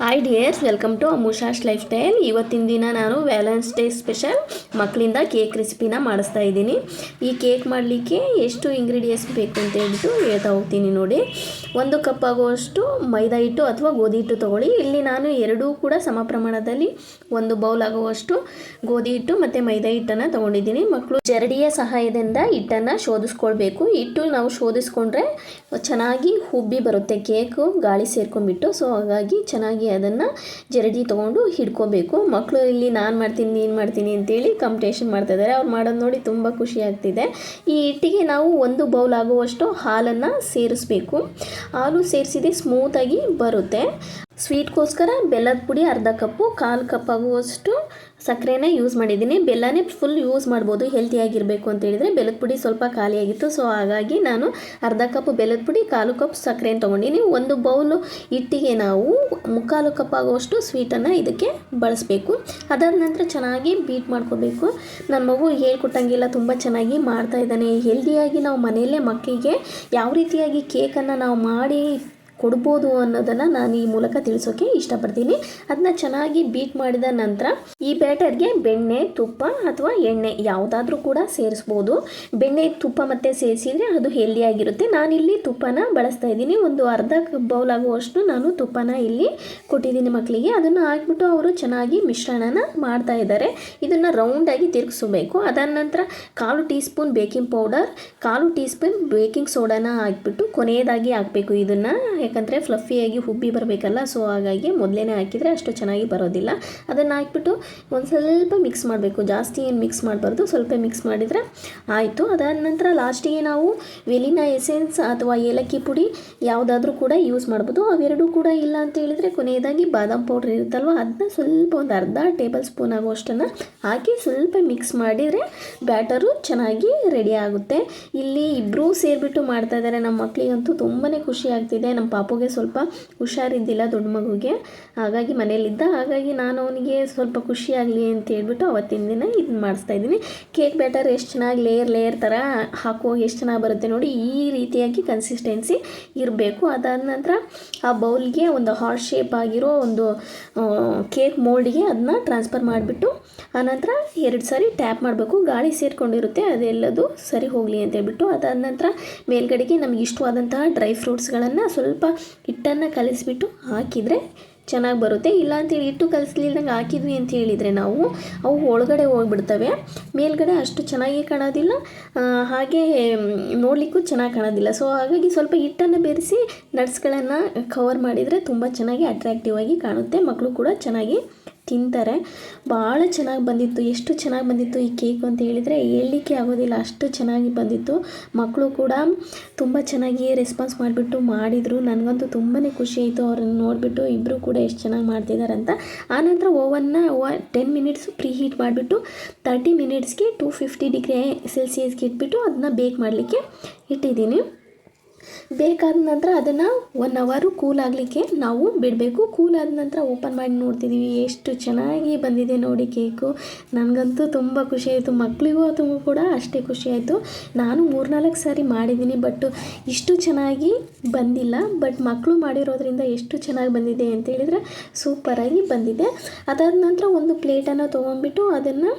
Hi dears welcome to ಅಮೂಷಾಶ್ lifestyle ಇವತ್ತಿನ ದಿನ ನಾನು ವ್ಯಾಲೆನ್ಸ್ ಡೇ ಸ್ಪೆಷಲ್ ಮಕ್ಕಳಿಂದ ಕೇಕ್ ರೆಸಿಪಿನ ಮಾಡಿಸ್ತಾ ಇದ್ದೀನಿ ಈ ಕೇಕ್ ಮಾಡಲಿಕ್ಕೆ ಎಷ್ಟು ಇಂಗ್ರೀಡಿಯೆಂಟ್ಸ್ ಬೇಕು ಅಂತ ಹೇಳ್ಬಿಟ್ಟು ಹೇಳ್ತಾ ಹೋಗ್ತೀನಿ ನೋಡಿ. ಒಂದು ಕಪ್ ಆಗುವಷ್ಟು ಮೈದಾ ಹಿಟ್ಟು ಅಥವಾ ಗೋಧಿ ಹಿಟ್ಟು ತೊಗೊಳ್ಳಿ. ಇಲ್ಲಿ ನಾನು ಎರಡೂ ಕೂಡ ಸಮ ಪ್ರಮಾಣದಲ್ಲಿ ಒಂದು ಬೌಲ್ ಆಗುವಷ್ಟು ಗೋಧಿ ಹಿಟ್ಟು ಮತ್ತು ಮೈದಾ ಹಿಟ್ಟನ್ನು ತೊಗೊಂಡಿದ್ದೀನಿ. ಮಕ್ಕಳು ಜರಡಿಯ ಸಹಾಯದಿಂದ ಹಿಟ್ಟನ್ನು ಶೋಧಿಸ್ಕೊಳ್ಬೇಕು. ಹಿಟ್ಟು ನಾವು ಶೋಧಿಸ್ಕೊಂಡ್ರೆ ಚೆನ್ನಾಗಿ ಹುಬ್ಬಿ ಬರುತ್ತೆ ಕೇಕು ಗಾಳಿ ಸೇರ್ಕೊಂಡ್ಬಿಟ್ಟು. ಸೊ ಹಾಗಾಗಿ ಚೆನ್ನಾಗಿ ಅದನ್ನು ಜರಡಿ ತೊಗೊಂಡು ಹಿಡ್ಕೋಬೇಕು. ಮಕ್ಕಳು ಇಲ್ಲಿ ನಾನು ಮಾಡ್ತೀನಿ, ನೀನು ಮಾಡ್ತೀನಿ ಅಂತೇಳಿ ಕಾಂಪಿಟೇಷನ್ ಮಾಡ್ತಾ ಇದ್ದಾರೆ. ಅವ್ರು ಮಾಡೋದು ನೋಡಿ ತುಂಬ ಖುಷಿ ಆಗ್ತಿದೆ. ಈ ಹಿಟ್ಟಿಗೆ ನಾವು ಒಂದು ಬೌಲ್ ಆಗುವಷ್ಟು ಹಾಲನ್ನು ಸೇರಿಸ್ಬೇಕು. ಹಾಲು ಸೇರಿಸಿದೆ ಸ್ಮೂತಾಗಿ ಬರುತ್ತೆ. ಸ್ವೀಟ್ಗೋಸ್ಕರ ಬೆಲ್ಲದ ಪುಡಿ, ಅರ್ಧ ಕಪ್ಪು, ಕಾಲು ಕಪ್ ಆಗುವಷ್ಟು ಸಕ್ಕರೆನೇ ಯೂಸ್ ಮಾಡಿದ್ದೀನಿ. ಬೆಲ್ಲನೇ ಫುಲ್ ಯೂಸ್ ಮಾಡ್ಬೋದು ಹೆಲ್ತಿಯಾಗಿರಬೇಕು ಅಂತ ಹೇಳಿದರೆ ಬೆಲ್ಲದ ಪುಡಿ ಸ್ವಲ್ಪ ಖಾಲಿಯಾಗಿತ್ತು ಸೊ ಹಾಗಾಗಿ ನಾನು ಅರ್ಧ ಕಪ್ ಬೆಲ್ಲದ ಪುಡಿ, ಕಾಲು ಕಪ್ ಸಕ್ಕರೆನ ತೊಗೊಂಡಿನಿ ಒಂದು ಬೌಲು ಹಿಟ್ಟಿಗೆ ನಾವು ಮುಕ್ಕಾಲು ಕಪ್ ಆಗುವಷ್ಟು ಸ್ವೀಟನ್ನು ಇದಕ್ಕೆ ಬಳಸಬೇಕು. ಅದಾದ ನಂತರ ಚೆನ್ನಾಗಿ ಬೀಟ್ ಮಾಡ್ಕೋಬೇಕು. ನನ್ನ ಮಗು ಹೇಳ್ಕೊಟ್ಟಂಗೆಲ್ಲ ತುಂಬ ಚೆನ್ನಾಗಿ ಮಾಡ್ತಾಯಿದ್ದಾನೆ ಹೆಲ್ದಿಯಾಗಿ ನಾವು ಮನೆಯಲ್ಲೇ ಮಕ್ಕಳಿಗೆ ಯಾವ ರೀತಿಯಾಗಿ ಕೇಕನ್ನು ನಾವು ಮಾಡಿ ಕೊಡ್ಬೋದು ಅನ್ನೋದನ್ನು ನಾನು ಈ ಮೂಲಕ ತಿಳಿಸೋಕೆ ಇಷ್ಟಪಡ್ತೀನಿ. ಅದನ್ನ ಚೆನ್ನಾಗಿ ಬೀಟ್ ಮಾಡಿದ ನಂತರ ಈ ಬ್ಯಾಟರ್ಗೆ ಬೆಣ್ಣೆ, ತುಪ್ಪ ಅಥವಾ ಎಣ್ಣೆ ಯಾವುದಾದ್ರೂ ಕೂಡ ಸೇರಿಸ್ಬೋದು. ಬೆಣ್ಣೆ, ತುಪ್ಪ ಮತ್ತೆ ಸೇರಿಸಿದರೆ ಅದು ಹೆಲ್ದಿಯಾಗಿರುತ್ತೆ ನಾನಿಲ್ಲಿ ತುಪ್ಪನ ಬಳಸ್ತಾ ಇದ್ದೀನಿ. ಒಂದು ಅರ್ಧ ಬೌಲ್ ಆಗುವಷ್ಟು ನಾನು ತುಪ್ಪನ ಇಲ್ಲಿ ಕೊಟ್ಟಿದ್ದೀನಿ ಮಕ್ಕಳಿಗೆ ಅದನ್ನು ಹಾಕ್ಬಿಟ್ಟು ಅವರು ಚೆನ್ನಾಗಿ ಮಿಶ್ರಣನ ಮಾಡ್ತಾ ಇದ್ದಾರೆ. ಇದನ್ನು ರೌಂಡಾಗಿ ತಿರುಗಿಸಬೇಕು. ಅದಾದ ನಂತರ ಕಾಲು ಟೀ ಸ್ಪೂನ್ ಬೇಕಿಂಗ್ ಪೌಡರ್ ಕಾಲು ಟೀ ಸ್ಪೂನ್ ಬೇಕಿಂಗ್ ಸೋಡಾನ ಹಾಕ್ಬಿಟ್ಟು ಕೊನೆಯದಾಗಿ ಹಾಕಬೇಕು ಇದನ್ನು. ಯಾಕಂದರೆ ಫ್ಲಫಿಯಾಗಿ ಹುಬ್ಬಿ ಬರಬೇಕಲ್ಲ ಸೊ ಹಾಗಾಗಿ ಮೊದಲೇ ಹಾಕಿದರೆ ಅಷ್ಟು ಚೆನ್ನಾಗಿ ಬರೋದಿಲ್ಲ. ಅದನ್ನು ಹಾಕ್ಬಿಟ್ಟು ಒಂದು ಸ್ವಲ್ಪ ಮಿಕ್ಸ್ ಮಾಡಬೇಕು. ಜಾಸ್ತಿ ಏನು ಮಿಕ್ಸ್ ಮಾಡಬಾರ್ದು, ಸ್ವಲ್ಪ ಮಿಕ್ಸ್ ಮಾಡಿದರೆ ಆಯಿತು. ಅದಾದ ನಂತರ ಲಾಸ್ಟಿಗೆ ನಾವು ವೆಲಿನಾ ಎಸೆನ್ಸ್ ಅಥವಾ ಏಲಕ್ಕಿ ಪುಡಿ ಯಾವುದಾದ್ರೂ ಕೂಡ ಯೂಸ್ ಮಾಡ್ಬೋದು. ಅವೆರಡೂ ಕೂಡ ಇಲ್ಲ ಅಂತ ಹೇಳಿದರೆ ಕೊನೆಯದಾಗಿ ಬಾದಾಮ್ ಪೌಡ್ರ್ ಇರುತ್ತಲ್ವ ಅದನ್ನ ಸ್ವಲ್ಪ ಒಂದು ಅರ್ಧ ಟೇಬಲ್ ಸ್ಪೂನ್ ಆಗುವಷ್ಟನ್ನು ಹಾಕಿ ಸ್ವಲ್ಪ ಮಿಕ್ಸ್ ಮಾಡಿದರೆ ಬ್ಯಾಟರು ಚೆನ್ನಾಗಿ ರೆಡಿ ಆಗುತ್ತೆ. ಇಲ್ಲಿ ಇಬ್ಬರೂ ಸೇರಿಬಿಟ್ಟು ಮಾಡ್ತಾ ಇದ್ದಾರೆ ನಮ್ಮ ಮಕ್ಕಳಿಗಂತೂ ತುಂಬಾ ಖುಷಿ ಆಗ್ತಿದೆ. ನಮ್ಮ ಪಾಪುಗೆ ಸ್ವಲ್ಪ ಹುಷಾರಿದ್ದಿಲ್ಲ ದೊಡ್ಡ ಮಗುಗೆ. ಹಾಗಾಗಿ ಮನೆಯಲ್ಲಿದ್ದ, ಹಾಗಾಗಿ ನಾನು ಅವನಿಗೆ ಸ್ವಲ್ಪ ಖುಷಿಯಾಗಲಿ ಅಂತ ಹೇಳ್ಬಿಟ್ಟು ಅವತ್ತಿನ ದಿನ ಇದನ್ನ ಮಾಡಿಸ್ತಾ ಇದ್ದೀನಿ. ಕೇಕ್ ಬ್ಯಾಟರ್ ಎಷ್ಟು ಚೆನ್ನಾಗಿ ಲೇಯರ್ ಲೇಯರ್ ಥರ ಹಾಕುವಾಗ ಎಷ್ಟು ಚೆನ್ನಾಗಿ ಬರುತ್ತೆ ನೋಡಿ, ಈ ರೀತಿಯಾಗಿ ಕನ್ಸಿಸ್ಟೆನ್ಸಿ ಇರಬೇಕು. ಅದಾದ ನಂತರ ಆ ಬೌಲ್ಗೆ ಒಂದು ಹಾರ್ಟ್ ಶೇಪ್ ಆಗಿರೋ ಒಂದು ಕೇಕ್ ಮೋಲ್ಡ್ಗೆ ಅದನ್ನ ಟ್ರಾನ್ಸ್ಫರ್ ಮಾಡಿಬಿಟ್ಟು ಆನಂತರ ಎರಡು ಸಾರಿ ಟ್ಯಾಪ್ ಮಾಡಬೇಕು. ಗಾಳಿ ಸೇರಿಕೊಂಡಿರುತ್ತೆ, ಅದೆಲ್ಲದು ಸರಿ ಹೋಗಲಿ ಅಂತ ಹೇಳ್ಬಿಟ್ಟು, ಅದಾದ ನಂತರ ಮೇಲ್ಗಡೆಗೆ ನಮಗೆ ಇಷ್ಟವಾದಂತಹ ಡ್ರೈ ಫ್ರೂಟ್ಸ್ಗಳನ್ನು ಸ್ವಲ್ಪ ಹಿಟ್ಟನ್ನು ಕಲಿಸ್ಬಿಟ್ಟು ಹಾಕಿದರೆ ಚೆನ್ನಾಗಿ ಬರುತ್ತೆ. ಇಲ್ಲ ಅಂತೇಳಿ ಹಿಟ್ಟು ಕಲಿಸ್ಲಿಲ್ದಂಗೆ ಹಾಕಿದ್ವಿ ಅಂತ ಹೇಳಿದರೆ ನಾವು, ಅವು ಒಳಗಡೆ ಹೋಗ್ಬಿಡ್ತವೆ. ಮೇಲ್ಗಡೆ ಅಷ್ಟು ಚೆನ್ನಾಗಿ ಕಾಣೋದಿಲ್ಲ. ಹಾಗೆ ನೋಡಲಿಕ್ಕೂ ಚೆನ್ನಾಗಿ ಕಾಣೋದಿಲ್ಲ. ಸೊ ಹಾಗಾಗಿ ಸ್ವಲ್ಪ ಹಿಟ್ಟನ್ನು ಬೆರೆಸಿ ನಟ್ಸ್ಗಳನ್ನು ಕವರ್ ಮಾಡಿದರೆ ತುಂಬ ಚೆನ್ನಾಗಿ ಅಟ್ರಾಕ್ಟಿವ್ ಆಗಿ ಕಾಣುತ್ತೆ. ಮಕ್ಕಳು ಕೂಡ ಚೆನ್ನಾಗಿ ತಿಂತಾರೆ. ಭಾಳ ಚೆನ್ನಾಗಿ ಬಂದಿತ್ತು. ಎಷ್ಟು ಚೆನ್ನಾಗಿ ಬಂದಿತ್ತು ಈ ಕೇಕು ಅಂತ ಹೇಳಿದರೆ ಹೇಳಲಿಕ್ಕೆ ಆಗೋದಿಲ್ಲ. ಅಷ್ಟು ಚೆನ್ನಾಗಿ ಬಂದಿತ್ತು. ಮಕ್ಕಳು ಕೂಡ ತುಂಬ ಚೆನ್ನಾಗಿ ರೆಸ್ಪಾನ್ಸ್ ಮಾಡಿಬಿಟ್ಟು ಮಾಡಿದರು. ನನಗಂತೂ ತುಂಬಾ ಖುಷಿ ಆಯಿತು. ಅವ್ರನ್ನ ನೋಡಿಬಿಟ್ಟು ಇಬ್ಬರು ಕೂಡ ಎಷ್ಟು ಚೆನ್ನಾಗಿ ಮಾಡ್ತಿದ್ದಾರೆ ಅಂತ ಆನಂತರ ಓವನ್ನ ಓವ ಟೆನ್ ಮಿನಿಟ್ಸು ಪ್ರೀ ಹೀಟ್ ಮಾಡಿಬಿಟ್ಟು ತರ್ಟಿ ಮಿನಿಟ್ಸ್ಗೆ ಟೂ ಫಿಫ್ಟಿ ಡಿಗ್ರಿ ಸೆಲ್ಸಿಯಸ್ಗೆ ಇಟ್ಬಿಟ್ಟು ಅದನ್ನ ಬೇಕ್ ಮಾಡಲಿಕ್ಕೆ ಇಟ್ಟಿದ್ದೀನಿ. ಬೇಕಾದ ನಂತರ ಅದನ್ನು ಒನ್ ಅವರು ಕೂಲ್ ಆಗಲಿಕ್ಕೆ ನಾವು ಬಿಡಬೇಕು. ಕೂಲ್ ಆದ ನಂತರ ಓಪನ್ ಮಾಡಿ ನೋಡ್ತಿದ್ದೀವಿ ಎಷ್ಟು ಚೆನ್ನಾಗಿ ಬಂದಿದೆ ನೋಡಿ ಕೇಕು ನನಗಂತೂ ತುಂಬ ಖುಷಿ ಆಯಿತು. ಮಕ್ಕಳಿಗೂ ಅದು ಕೂಡ ಅಷ್ಟೇ ಖುಷಿ ಆಯಿತು. ನಾನು ಮೂರ್ನಾಲ್ಕು ಸಾರಿ ಮಾಡಿದ್ದೀನಿ ಬಟ್ ಇಷ್ಟು ಚೆನ್ನಾಗಿ ಬಂದಿಲ್ಲ. ಬಟ್ ಮಕ್ಕಳು ಮಾಡಿರೋದ್ರಿಂದ ಎಷ್ಟು ಚೆನ್ನಾಗಿ ಬಂದಿದೆ ಅಂತ ಹೇಳಿದರೆ ಸೂಪರಾಗಿ ಬಂದಿದೆ. ಅದಾದ ನಂತರ ಒಂದು ಪ್ಲೇಟನ್ನು ತೊಗೊಂಡ್ಬಿಟ್ಟು ಅದನ್ನು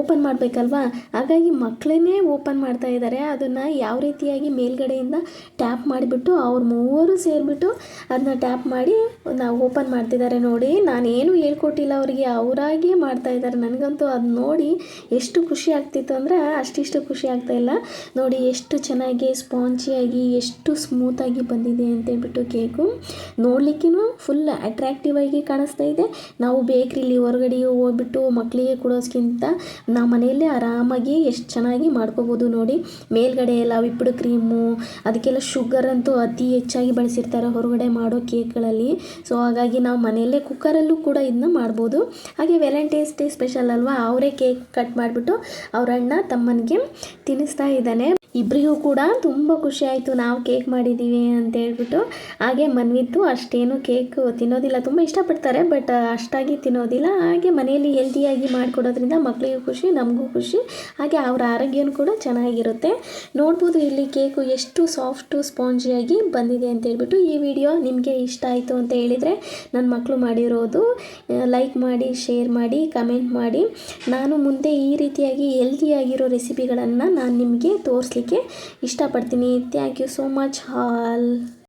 ಓಪನ್ ಮಾಡಬೇಕಲ್ವಾ? ಹಾಗಾಗಿ ಮಕ್ಕಳೇ ಓಪನ್ ಮಾಡ್ತಾ ಇದ್ದಾರೆ. ಅದನ್ನು ಯಾವ ರೀತಿಯಾಗಿ ಮೇಲ್ಗಡೆಯಿಂದ ಟ್ಯಾಪ್ ಮಾಡಿಬಿಟ್ಟು ಅವ್ರು ಮೂವರು ಸೇರಿಬಿಟ್ಟು ಅದನ್ನ ಟ್ಯಾಪ್ ಮಾಡಿ ನಾವು ಓಪನ್ ಮಾಡ್ತಿದ್ದಾರೆ ನೋಡಿ. ನಾನೇನು ಹೇಳ್ಕೊಟ್ಟಿಲ್ಲ ಅವರಿಗೆ. ಅವರಾಗಿಯೇ ಮಾಡ್ತಾ ಇದ್ದಾರೆ ನನಗಂತೂ ಅದು ನೋಡಿ ಎಷ್ಟು ಖುಷಿ ಆಗ್ತಿತ್ತು ಅಂದರೆ ಅಷ್ಟಿಷ್ಟು ಖುಷಿ ಆಗ್ತಾಯಿಲ್ಲ ನೋಡಿ ಎಷ್ಟು ಚೆನ್ನಾಗಿ ಸ್ಪಾಂಚಿಯಾಗಿ ಎಷ್ಟು ಸ್ಮೂತಾಗಿ ಬಂದಿದೆ ಅಂತೇಳ್ಬಿಟ್ಟು ಕೇಕು. ನೋಡ್ಲಿಕ್ಕೂ ಫುಲ್ ಅಟ್ರಾಕ್ಟಿವ್ ಆಗಿ ಕಾಣಿಸ್ತಾ ಇದೆ. ನಾವು ಬೇಕ್ರಿಲಿ ಹೊರಗಡೆ ಹೋಗ್ಬಿಟ್ಟು ಮಕ್ಕಳಿಗೆ ಕೊಡೋಸ್ಕಿಂತ ನಾವು ಮನೆಯಲ್ಲೇ ಆರಾಮಾಗಿ ಎಷ್ಟು ಚೆನ್ನಾಗಿ ಮಾಡ್ಕೋಬೋದು ನೋಡಿ. ಮೇಲ್ಗಡೆ ಎಲ್ಲ ವಿಪ್ಡ್ ಕ್ರೀಮು ಅದಕ್ಕೆಲ್ಲ ಶುಗರ್ ಅಂತೂ ಅತಿ ಹೆಚ್ಚಾಗಿ ಬಳಸಿರ್ತಾರೆ ಹೊರಗಡೆ ಮಾಡೋ ಕೇಕ್ಗಳಲ್ಲಿ. ಸೊ ಹಾಗಾಗಿ ನಾವು ಮನೆಯಲ್ಲೇ ಕುಕ್ಕರಲ್ಲೂ ಕೂಡ ಇದನ್ನ ಮಾಡ್ಬೋದು. ಹಾಗೆ ವ್ಯಾಲೆಂಟೈನ್ಸ್ ಡೇ ಸ್ಪೆಷಲ್ ಅಲ್ವಾ, ಅವರೇ ಕೇಕ್ ಕಟ್ ಮಾಡಿಬಿಟ್ಟು ಅವರಣ್ಣ ತಮ್ಮನಿಗೆ ತಿನ್ನಿಸ್ತಾ ಇದ್ದಾನೆ. ಇಬ್ಬರಿಗೂ ಕೂಡ ತುಂಬ ಖುಷಿ ಆಯಿತು ನಾವು ಕೇಕ್ ಮಾಡಿದ್ದೀವಿ ಅಂತ ಹೇಳ್ಬಿಟ್ಟು. ಹಾಗೆ ಮನ್ವಿತ್ತು ಅಷ್ಟೇನು ಕೇಕ್ ತಿನ್ನೋದಿಲ್ಲ, ತುಂಬ ಇಷ್ಟಪಡ್ತಾರೆ, ಬಟ್ ಅಷ್ಟಾಗಿ ತಿನ್ನೋದಿಲ್ಲ. ಹಾಗೆ ಮನೆಯಲ್ಲಿ ಹೆಲ್ದಿಯಾಗಿ ಮಾಡಿಕೊಡೋದ್ರಿಂದ ಮಕ್ಕಳಿಗೂ ಖುಷಿ, ನಮಗೂ ಖುಷಿ. ಹಾಗೆ ಅವರ ಆರೋಗ್ಯನೂ ಕೂಡ ಚೆನ್ನಾಗಿರುತ್ತೆ. ನೋಡ್ಬೋದು ಇಲ್ಲಿ ಕೇಕು ಎಷ್ಟು ಸಾಫ್ಟು, ಸ್ಪಾಂಜಿಯಾಗಿ ಬಂದಿದೆ ಅಂತ ಹೇಳ್ಬಿಟ್ಟು ಈ ವಿಡಿಯೋ ನಿಮಗೆ ಇಷ್ಟ ಆಯಿತು ಅಂತ ಹೇಳಿದರೆ ನನ್ನ ಮಕ್ಕಳು ಮಾಡಿರೋದು, ಲೈಕ್ ಮಾಡಿ, ಶೇರ್ ಮಾಡಿ, ಕಮೆಂಟ್ ಮಾಡಿ. ನಾನು ಮುಂದೆ ಈ ರೀತಿಯಾಗಿ ಹೆಲ್ದಿಯಾಗಿರೋ ರೆಸಿಪಿಗಳನ್ನು ನಾನು ನಿಮಗೆ ತೋರಿಸ್ಲಿಕ್ಕೆ ಇಷ್ಟಪಡ್ತೀನಿ thank you so much all